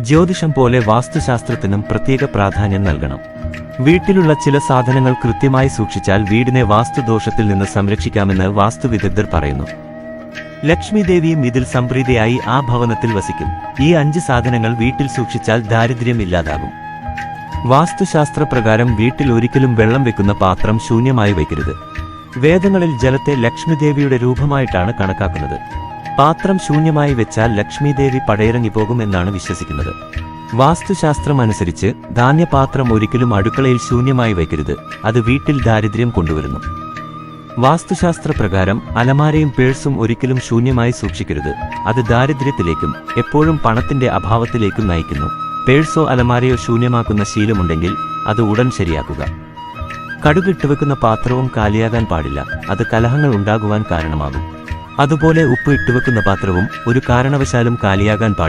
ജ്യോതിഷം പോലെ വാസ്തുശാസ്ത്രത്തിനും പ്രത്യേക പ്രാധാന്യം നൽകണം. വീട്ടിലുള്ള ചില സാധനങ്ങൾ കൃത്യമായി സൂക്ഷിച്ചാൽ വീടിനെ വാസ്തുദോഷത്തിൽ നിന്ന് സംരക്ഷിക്കാമെന്ന് വാസ്തുവിദഗ്ധർ പറയുന്നു. ലക്ഷ്മി ദേവിയും ഇതിൽ സംപ്രീതിയായി ആ ഭവനത്തിൽ വസിക്കും. ഈ അഞ്ച് സാധനങ്ങൾ വീട്ടിൽ സൂക്ഷിച്ചാൽ ദാരിദ്ര്യം ഇല്ലാതാകും. വാസ്തുശാസ്ത്ര പ്രകാരം വീട്ടിൽ ഒരിക്കലും വെള്ളം വെക്കുന്ന പാത്രം ശൂന്യമായി വയ്ക്കരുത്. വേദങ്ങളിൽ ജലത്തെ ലക്ഷ്മിദേവിയുടെ രൂപമായിട്ടാണ് കണക്കാക്കുന്നത്. പാത്രം ശൂന്യമായി വെച്ചാൽ ലക്ഷ്മീദേവി പടയിറങ്ങി പോകും എന്നാണ് വിശ്വസിക്കുന്നത്. വാസ്തുശാസ്ത്രം അനുസരിച്ച് ധാന്യപാത്രം ഒരിക്കലും അടുക്കളയിൽ ശൂന്യമായി വയ്ക്കരുത് അത് വീട്ടിൽ ദാരിദ്ര്യം കൊണ്ടുവരുന്നു. വാസ്തുശാസ്ത്ര പ്രകാരം അലമാരയും പേഴ്സും ഒരിക്കലും ശൂന്യമായി സൂക്ഷിക്കരുത് അത് ദാരിദ്ര്യത്തിലേക്കും എപ്പോഴും പണത്തിന്റെ അഭാവത്തിലേക്കും നയിക്കുന്നു. പേഴ്സോ അലമാരയോ ശൂന്യമാക്കുന്ന ശീലമുണ്ടെങ്കിൽ അത് ഉടൻ ശരിയാക്കുക. കടുകിട്ടുവെക്കുന്ന പാത്രവും കാലിയാകാൻ പാടില്ല അത് കലഹങ്ങൾ ഉണ്ടാകുവാൻ കാരണമാകും. അതുപോലെ ഉപ്പ് ഇട്ടുവെക്കുന്ന പാത്രവും ഒരു കാരണവശാലും കാലിയാകാൻ പാടില്ല.